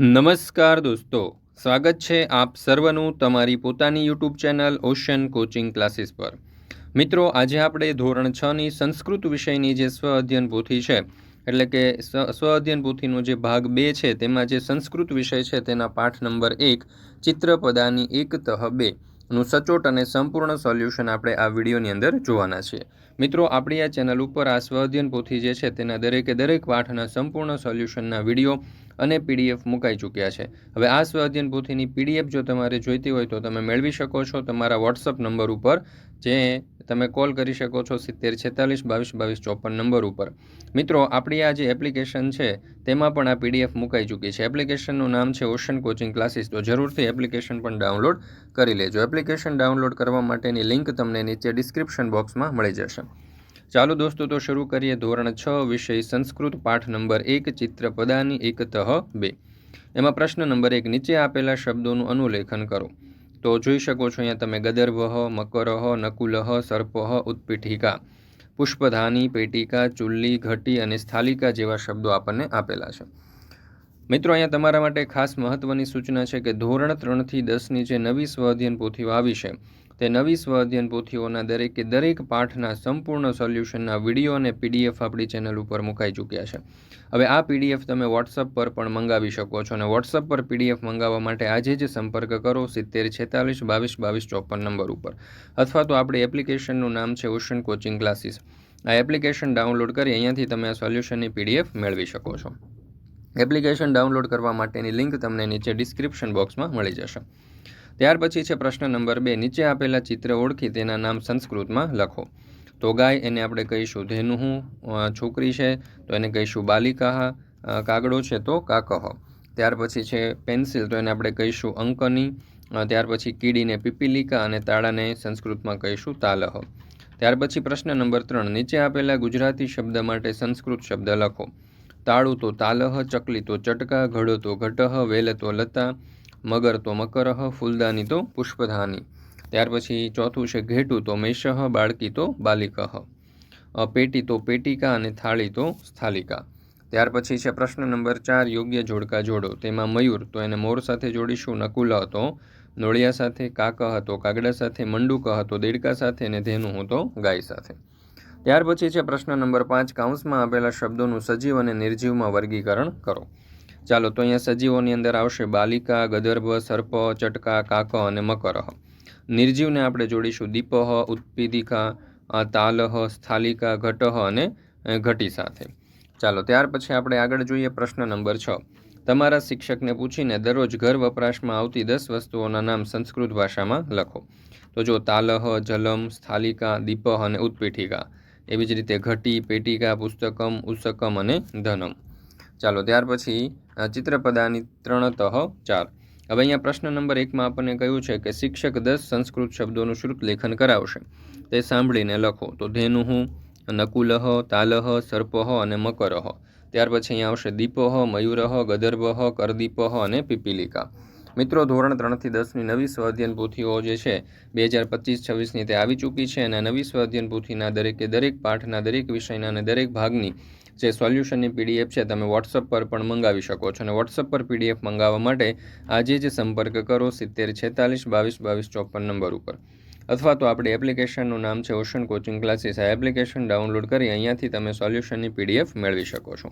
નમસ્કાર દોસ્તો, સ્વાગત છે આપ સર્વનું તમારી પોતાની YouTube channel ocean coaching classes પર. મિત્રો, આજે આપણે ધોરણ છની સંસ્કૃત વિષયની જે સ્વ અધ્યયન પોથી છે, એટલે કે સ્વ અધ્યયન પોથીનો જે ભાગ બે છે, તેમાં જે સંસ્કૃત વિષય છે, તેના પાઠ નંબર એક ચિત્રપદાની એક તહ બે, નું સચોટ અને સંપૂર્ણ સોલ્યુશન આપણે આ વિડીયોની અંદર જોવાના છીએ. મિત્રો, આપણી આ ચેનલ ઉપર આ સ્વ અધ્યયન પોથી જે છે, તેના દરેકે દરેક પાઠના સંપૂર્ણ સોલ્યુશનના વીડિયો અને પીડીએફ મુકાઈ ચૂક્યા છે. હવે આ સ્વ અધ્યયન પોથીની પીડીએફ જો તમારે જોઈતી હોય તો તમે મેળવી શકો છો તમારા વોટ્સઅપ નંબર ઉપર, જે તમે કોલ કરી શકો છો સિત્તેર છેતાલીસ બાવીસ બાવીસ ચોપન નંબર ઉપર. મિત્રો, આપણી આ જે એપ્લિકેશન છે, તેમાં પણ આ પીડીએફ મુકાઈ ચૂકી છે. એપ્લિકેશનનું નામ છે ઓશન કોચિંગ ક્લાસીસ તો જરૂરથી એપ્લિકેશન પણ ડાઉનલોડ કરી લેજો. એપ્લિકેશન ડાઉનલોડ કરવા માટેની લિંક તમને નીચે ડિસ્ક્રિપ્શન બોક્સમાં મળી જશે. ચાલો દોસ્તો, તો શરૂ કરીએ ધોરણ છ વિષય સંસ્કૃત પાઠ નંબર એક, ચિત્રપદાની પદાની એકતઃ બે. એમાં પ્રશ્ન નંબર એક નીચે આપેલા શબ્દોનું અનુલેખન કરો. તો જોઈ શકો છો, અહીંયા તમે ગદર્ભ મકરહ નકુલહ સર્પહ ઉત્પીઠિકા, પુષ્પધાની, પેટિકા, ચુલ્લી, ઘટી અને સ્થાલિકા જેવા શબ્દો આપણને આપેલા છે. મિત્રો, અહીંયા તમારા માટે ખાસ મહત્વની સૂચના છે કે ધોરણ ત્રણથી દસની જે નવી સ્વ અધ્યયન પોથીઓ આવી છે તે નવી સ્વ અધ્યયન પોથીઓના દરેકે દરેક પાઠના સંપૂર્ણ સોલ્યુશનના વીડિયો અને પીડીએફ આપણી ચેનલ ઉપર મુકાઈ ચૂક્યા છે. હવે આ પીડીએફ તમે વોટ્સઅપ પર પણ મંગાવી શકો છો અને વોટ્સઅપ પર પીડીએફ મંગાવવા માટે આજે જ સંપર્ક કરો સિત્તેર છેતાલીસ બાવીસ બાવીસ ચોપન નંબર ઉપર. અથવા તો આપણી એપ્લિકેશનનું નામ છે ઓશન કોચિંગ ક્લાસીસ આ એપ્લિકેશન ડાઉનલોડ કરી અહીંયાથી તમે આ સોલ્યુશનની પીડીએફ મેળવી શકો છો. એપ્લિકેશન ડાઉનલોડ કરવા માટેની લિંક તમને નીચે ડિસ્ક્રિપ્શન બોક્સમાં મળી જશે. ત્યાર પછી છે પ્રશ્ન નંબર બે. નીચે આપેલા ચિત્ર ઓળખી તેના નામ સંસ્કૃતમાં લખો. તો ગાય એને આપણે કહીશું ધેનુ છોકરી છે, તો એને કહીશું બાલિકા કાગડો છે તો કાકહ. ત્યાર પછી છે પેન્સિલ, તો એને આપણે કહીશું અંકની. ત્યાર પછી કીડીને પીપીલિકા અને તાળાને સંસ્કૃતમાં કહીશું તાલહ. ત્યાર પછી પ્રશ્ન નંબર ત્રણ. નીચે આપેલા ગુજરાતી શબ્દ માટે સંસ્કૃત શબ્દ લખો. તાળું તો તાલહ, ચકલી તો ચટકા, ઘડો તો ઘટહ, વેલ તો લતા મગર તો મકરહ, ફૂલદાની તો પુષ્પધાની. ત્યાર પછી ચોથું છે ઘેટું તો મેષહ, બાળકી તો બાલિકહ. પેટી તો પેટિકા અને થાળી તો સ્થાલિકા. ત્યાર પછી છે પ્રશ્ન નંબર ચાર, યોગ્ય જોડકા જોડો. તેમાં મયુર તો એને મોર સાથે જોડીશું, નકુલ હતો નોળિયા સાથે કાક હતો કાગડા સાથે મંડુક હતો દેડકા સાથે અને ધેનું હતો ગાય સાથે. ત્યાર પછી છે પ્રશ્ન નંબર પાંચ, કાઉન્સમાં આપેલા શબ્દોનું સજીવ અને નિર્જીવમાં વર્ગીકરણ કરો. ચાલો તો અહીંયા સજીવોની અંદર આવશે બાલિકા ગદર્ભ સર્પ, ચટકા, કાક અને મકરહ નિર્જીવને આપણે જોડીશું દીપહ ઉત્પીદિકા તાલહ સ્થાલિકા ઘટહ અને ઘટી સાથે. ચાલો ત્યાર પછી આપણે આગળ જોઈએ પ્રશ્ન નંબર છ. તમારા શિક્ષકને પૂછીને દરરોજ ઘર વપરાશમાં આવતી દસ વસ્તુઓના નામ સંસ્કૃત ભાષામાં લખો. તો જો તાલહ જલમ, સ્થાલિકા દીપહ અને ઉત્પીઠિકા. એવી જ રીતે ઘટી, પેટિકા, પુસ્તકમ ઉસકમ અને ધનમ. ચાલો ત્યાર પછી ચિત્રપદાની ત્રણ તહ ચાર. હવે અહીંયા પ્રશ્ન નંબર એકમાં આપણને કહ્યું છે કે શિક્ષક દસ સંસ્કૃત શબ્દોનું શ્રુત લેખન કરાવશે. તે સાંભળીને લખો. તો ધેનુહ નકુલહ, તાલહ, સર્પહ અને મકરહ. ત્યાર પછી અહીંયા આવશે દીપહ, મયુરહ ગદર્ભ કરદીપહ અને પીપીલિકા. મિત્રો, ધોરણ ત્રણથી દસની નવી સ્વાધ્યન પોથીઓ જે છે, બે હજાર પચીસ છવ્વીસની તે આવી ચૂકી છે અને નવી સ્વાધ્યન પોથીના દરેકે દરેક પાઠના દરેક વિષયના અને દરેક ભાગની જે સોલ્યુશનની પીડીએફ છે તમે વોટ્સઅપ પર પણ મંગાવી શકો છો. અને વોટ્સઅપ પર પીડીએફ મંગાવવા માટે આજે જ સંપર્ક કરો સિત્તેર છેતાલીસ બાવીસ બાવીસ ચોપન નંબર ઉપર. અથવા તો આપણી એપ્લિકેશનનું નામ છે ઓશન કોચિંગ ક્લાસીસ આ એપ્લિકેશન ડાઉનલોડ કરી અહીંયાથી તમે સોલ્યુશનની પીડીએફ મેળવી શકો છો.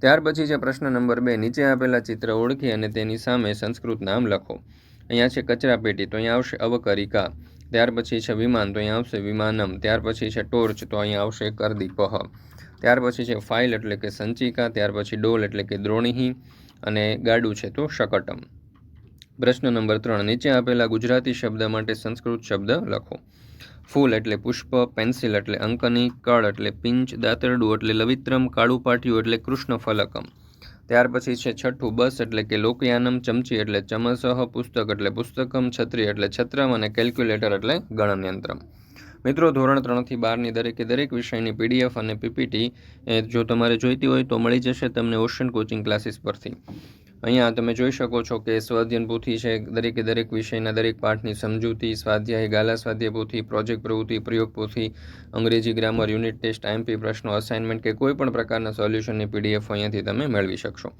ત્યાર પછી છે પ્રશ્ન નંબર બે. નીચે આપેલા ચિત્ર ઓળખી અને તેની સામે સંસ્કૃત નામ લખો. અહીંયા છે કચરા પેટી તો અહીંયા આવશે અવકરિકા. ત્યાર પછી છે વિમાન, તો અહીંયા આવશે વિમાનમ. ત્યાર પછી છે ટોર્ચ, તો અહીંયા આવશે કરદીપહ. ત્યાર પછી છે ફાઇલ એટલે કે સંચિકા, ત્યાર પછી ડોલ એટલે કે દ્રોણીહી અને ગાડું છે તો શકટમ. પ્રશ્ન નંબર ત્રણ, નીચે આપેલા ગુજરાતી શબ્દ માટે સંસ્કૃત શબ્દ લખો. ફૂલ એટલે પુષ્પ, પેન્સિલ એટલે અંકની, કળ એટલે પિંચ, દાતરડું એટલે લવિત્રમ, કાળું પાટિયું એટલે કૃષ્ણ ફલકમ. ત્યાર પછી છે છઠ્ઠું, બસ એટલે કે લોકયાનમ, ચમચી એટલે ચમસહ, પુસ્તક એટલે પુસ્તકમ, છત્રી એટલે છત્રમ અને કેલ્ક્યુલેટર એટલે ગણનયંત્રમ. મિત્રો, ધોરણ ત્રણથી બારની દરેકે દરેક વિષયની પીડીએફ અને પીપીટી જો તમારે જોઈતી હોય તો મળી જશે તમને ઓશન કોચિંગ ક્લાસીસ પરથી. અહીંયા તમે જોઈ શકો છો કે સ્વાધ્યન પોથી છે, દરેકે દરેક વિષયના દરેક પાઠની સમજૂતી, સ્વાધ્યાય, ગાલા સ્વાધ્યાય પોથી, પ્રોજેક્ટ પ્રવૃત્તિ, પ્રયોગ પોથી, અંગ્રેજી ગ્રામર, યુનિટ ટેસ્ટ આઈએમપી પ્રશ્નો, અસાઇનમેન્ટ કે કોઈ પણ પ્રકારના સોલ્યુશનની પીડીએફ અહીંયાથી તમે મેળવી શકશો.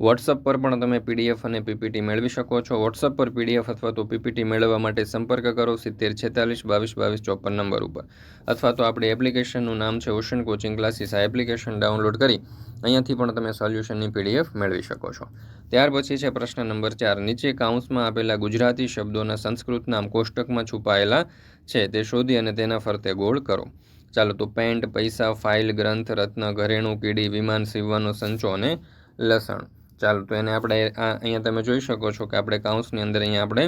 વોટ્સઅપ પર પણ તમે પીડીએફ અને પીપીટી મેળવી શકો છો. વોટ્સઅપ પર પીડીએફ અથવા તો પીપીટી મેળવવા માટે સંપર્ક કરો સિત્તેર છેતાલીસ બાવીસ બાવીસ ચોપન નંબર ઉપર. અથવા તો આપણી એપ્લિકેશનનું નામ છે ઓશન કોચિંગ ક્લાસીસ આ એપ્લિકેશન ડાઉનલોડ કરી અહીંયાથી પણ તમે સોલ્યુશનની પીડીએફ મેળવી શકો છો. ત્યાર પછી છે પ્રશ્ન નંબર ચાર. નીચે કાઉન્સમાં આપેલા ગુજરાતી શબ્દોના સંસ્કૃત નામ કોષ્ટકમાં છુપાયેલા છે. તે શોધી અને તેના ફરતે ગોળ કરો. ચાલો તો પેન્ટ, પૈસા, ફાઇલ, ગ્રંથ, રત્ન, ઘરેણું, કીડી, વિમાન, સીવવાનો સંચો અને લસણ. ચાલો, તો એને આપણે અહીંયા તમે જોઈ શકો છો કે આપણે કાઉન્સની અંદર અહીંયા આપણે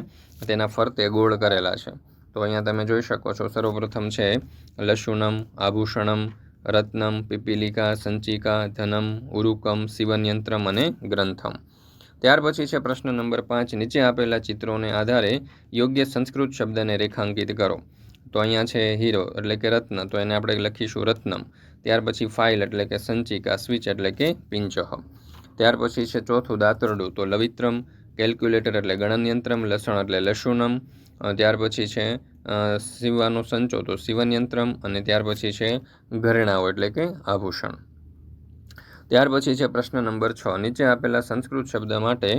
તેના ફરતે ગોળ કરેલા છે. તો અહીંયા તમે જોઈ શકો છો, સર્વપ્રથમ છે લશુનમ, આભૂષણમ, રત્નમ, પીપીલિકા, સંચિકા, ધનમ, ઉરુકમ, શિવનયંત્રમ અને ગ્રંથમ. ત્યાર પછી છે પ્રશ્ન નંબર પાંચ, નીચે આપેલા ચિત્રોને આધારે યોગ્ય સંસ્કૃત શબ્દને રેખાંકિત કરો. તો અહીંયા છે હીરો, એટલે કે રત્ન, તો એને આપણે લખીશું રત્નમ. ત્યાર પછી ફાઇલ, એટલે કે સંચિકા, સ્વિચ, એટલે કે પિંચહ. ત્યાર પછી છે ચોથું દાતરડું, તો લવિત્રમ કેલ્ક્યુલેટર એટલે ગણનયંત્રમ, લસણ એટલે લસુનમ. ત્યાર પછી છે સીવવાનો સંચો, તો સીવનયંત્રમ અને ત્યાર પછી છે, ઘરેણાઓ એટલે કે આભૂષણ. ત્યાર પછી છે પ્રશ્ન નંબર છ. નીચે આપેલા સંસ્કૃત શબ્દ માટે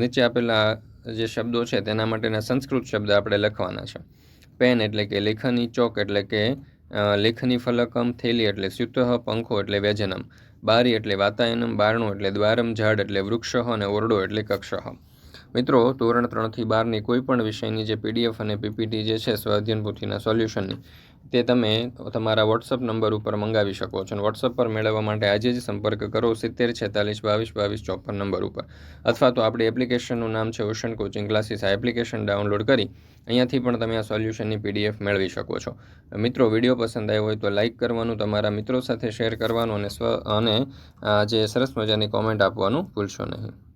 નીચે આપેલા જે શબ્દો છે તેના માટેના સંસ્કૃત શબ્દ આપણે લખવાના છે. પેન એટલે કે લેખની ચોક એટલે કે લેખની ફલકમ, થેલી એટલે સ્યુતઃ, પંખો એટલે વ્યજનમ. બારી એટલે વાતાયનમ, બારણું એટલે દ્વારમ, ઝાડ એટલે વૃક્ષ અને ઓરડો એટલે કક્ષ. મિત્રો, ધોરણ ત્રણથી બારની કોઈ પણ વિષયની જે પીડીએફ અને પીપીટી જે છે સ્વાધ્યન પોથીના સોલ્યુશનની તે તમે તમારા વોટ્સઅપ નંબર ઉપર મંગાવી શકો છો અને વોટ્સઅપ પર મેળવવા માટે આજે જ સંપર્ક કરો સિત્તેર છેતાલીસ બાવીસ બાવીસ ચોપન નંબર ઉપર. અથવા તો આપણી એપ્લિકેશનનું નામ છે ઓશન કોચિંગ ક્લાસીસ આ એપ્લિકેશન ડાઉનલોડ કરી અહીંયાથી પણ તમે આ સોલ્યુશનની પીડીએફ મેળવી શકો છો. મિત્રો, વીડિયો પસંદ આવ્યો હોય તો લાઇક કરવાનું, તમારા મિત્રો સાથે શેર કરવાનું અને સ્વ અને જે સરસ મજાની કોમેન્ટ આપવાનું ભૂલશો નહીં.